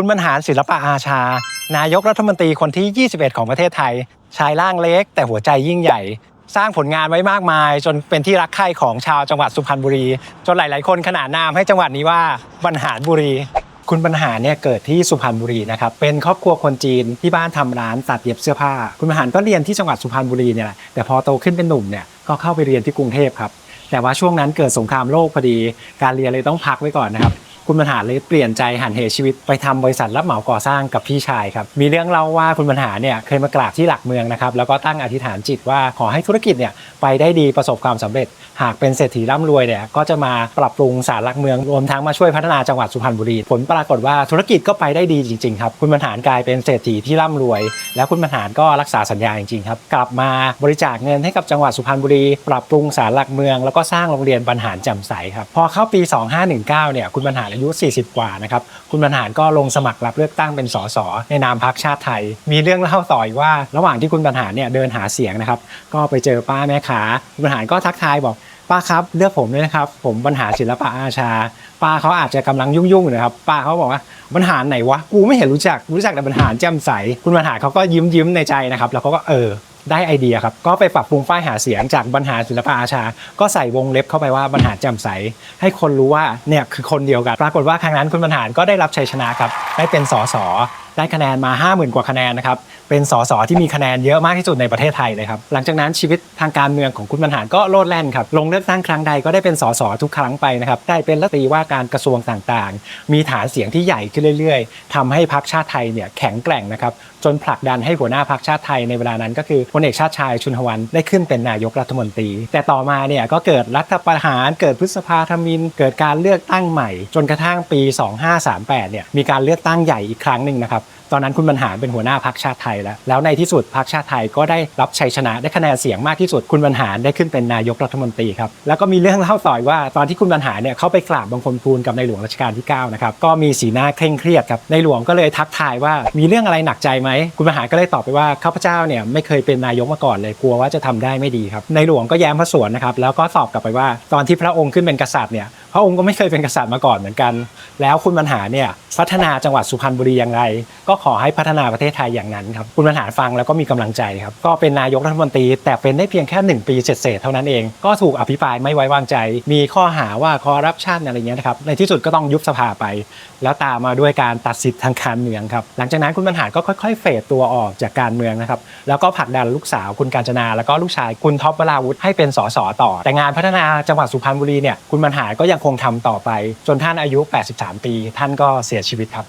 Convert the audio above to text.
คุณบรรหารศิลปะอาชา นายกรัฐมนตรีคนที่ 21 ของประเทศไทย ชายร่างเล็ก แต่หัวใจยิ่งใหญ่ สร้างผลงานไว้มากมาย จนเป็นที่รักใคร่ของชาวจังหวัดสุพรรณบุรี จนหลาย ๆ คนขนานนามให้จังหวัดนี้ว่าบรรหารบุรี คุณบรรหารเนี่ยเกิดที่สุพรรณบุรีนะครับเป็นครอบครัวคนจีนที่บ้านทำร้านตัดเย็บเสื้อผ้า คุณบรรหารก็เรียนที่จังหวัดสุพรรณบุรีเนี่ยแหละแต่พอโตขึ้นเป็นหนุ่มเนี่ยก็เข้าไปเรียนที่กรุงเทพครับแต่ว่าช่วงนั้นเกิดสงครามโลกพอดี การเรียนเลยต้องพักไว้ก่อนนะครับ คุณบรรหารเลยเปลี่ยนใจหันเหชีวิตไปทำบริษัทรับเหมาก่อสร้างกับพี่ชายครับ มีเรื่องเล่าว่าคุณบรรหารเนี่ยเคยมากราบที่หลักเมืองนะครับ แล้วก็ตั้งอธิษฐานจิตว่าขอให้ธุรกิจเนี่ยไปได้ดีประสบความสำเร็จ หากเป็นเศรษฐีร่ำรวยเนี่ยก็จะมาปรับปรุงศาลหลักเมืองรวมทั้งมาช่วยพัฒนาจังหวัดสุพรรณบุรี ผลปรากฏว่าธุรกิจก็ไปได้ดีจริงๆครับ คุณบรรหารกลายเป็นเศรษฐีที่ร่ำรวย แล้วคุณบรรหารก็รักษาสัญญาจริงๆครับ กลับมาบริจาคเงินให้กับจังหวัดสุพรรณบุรี ปรับปรุงศาลหลักเมือง แล้วก็สร้างโรงเรียนบรรหารแจ่มใสครับ พอเข้าปี 2519 เนี่ย คุณบรรหารอายุ 40 กว่านะครับ คุณบรรหารก็ลงสมัครรับเลือกตั้งเป็นสสในนามพรรคชาติไทย มีเรื่องเล่าต่ออีกว่า ระหว่างที่คุณบรรหารเนี่ยเดินหาเสียงนะครับ ก็ไปเจอป้าแม่ค้าคุณบรรหารก็ทักทายบอกป้าครับเลือกผมด้วยนะครับ ผมบรรหารศิลปะอาชา ป้าเขาอาจจะกำลังยุ่งๆอยู่นะครับ ป้าเขาบอกว่าบรรหารไหนวะกูไม่เห็นรู้จักรู้จักแต่บรรหารแจ่มใส คุณบรรหารเขาก็ยิ้มยิ้มในใจนะครับ แล้วเขาก็เออ ได้ไอเดียครับ ก็ไปปรับปรุงป้ายหาเสียงจากบรรหารศิลปะอาชา ก็ใส่วงเล็บเข้าไปว่าบรรหารแจ่มใส ให้คนรู้ว่าเนี่ยคือคนเดียวกัน ปรากฏว่าครั้งนั้นคุณบรรหารก็ได้รับชัยชนะครับ ได้เป็นสส ได้คะแนนมา 50,000 กว่าคะแนนนะครับ เป็นสสที่มีคะแนนเยอะมากที่สุดในประเทศไทยเลยครับ หลังจากนั้นชีวิตทางการเมืองของคุณบรรหารก็โลดแล่นครับ ลงเลือกตั้งครั้งใดก็ได้เป็นสสทุกครั้งไปนะครับ ได้เป็นรัฐมนตรีว่าการกระทรวงต่างๆ มีฐานเสียงที่ใหญ่ขึ้นเรื่อยๆทำให้พรรคชาติไทยเนี่ยแข็งแกร่งนะครับ จนผลักดันให้หัวหน้าพรรคชาติไทยในเวลานั้นก็คือพลเอกชาติชายชุนหวันได้ขึ้นเป็นนายกรัฐมนตรี แต่ต่อมาเนี่ยก็เกิดรัฐประหารเกิดพฤษภาธมิน เกิดการเลือกตั้งใหม่ จนกระทั่งปี 2538เนี่ยมีการเลือกตั้งใหญ่อีกครั้งหนึ่งนะครับตอนนั้นคุณบรรหารเป็นหัวหน้าพรรคชาติไทยแล้ว แล้วในที่สุดพรรคชาติไทยก็ได้รับชัยชนะได้คะแนนเสียงมากที่สุดคุณบรรหารได้ขึ้นเป็นนายกรัฐมนตรีครับแล้วก็มีเรื่องเล่าต่อยว่าตอนที่คุณบรรหารเนี่ยเขาไปกราบบังคมทูลกับในหลวงรัชกาลที่9นะครับก็มีสีหน้าเคร่งเครียดครับในหลวงก็เลยทักทายว่ามีเรื่องอะไรหนักใจไหมคุณบรรหารก็เลยตอบไปว่าข้าพเจ้าเนี่ยไม่เคยเป็นนายกมาก่อนเลยกลัวว่าจะทำได้ไม่ดีครับในหลวงก็แย้มพระสวนนะครับแล้วก็ตอบกลับไปว่าตอนที่พระองค์ขึ้นเป็นกษัตริย์เนี่ย ระองค์ก็ไม่เคยเป็นกษัตริย์มาก่อนเหมือนกัน แล้วคุณบรรหารเนี่ยพัฒนาจังหวัดสุพรรณบุรีอย่างไร ก็ขอให้พัฒนาประเทศไทยอย่างนั้นครับคุณบรรหารฟังแล้วก็มีกำลังใจครับก็เป็นนายกรัฐมนตรี แต่เป็นได้เพียงแค่ 1 ปีเศษเท่านั้นเอง ก็ถูกอภิปรายไม่ไว้วางใจ มีข้อหาว่าคอร์รัปชันอะไรเงี้ยนะครับในที่สุดก็ต้องยุบสภาไป แล้วตามมาด้วยการตัดสิทธิ์ทางการเมืองครับหลังจากนั้นคุณบรรหารก็ค่อยๆเฟดตัวออกจากการเมืองนะครับแล้วก็ผลักดันลูกสาวคุณกาญจนา แล้วก็ลูกชายคุณท็อปวราวุธให้เป็นสสต่อ แต่งานพัฒนาจังหวัดสุพรรณบุรีเนี่ยคุณบรรหารก็ยังคงคงทำต่อไป จนท่านอายุ 83 ปี ท่านก็เสียชีวิตครับ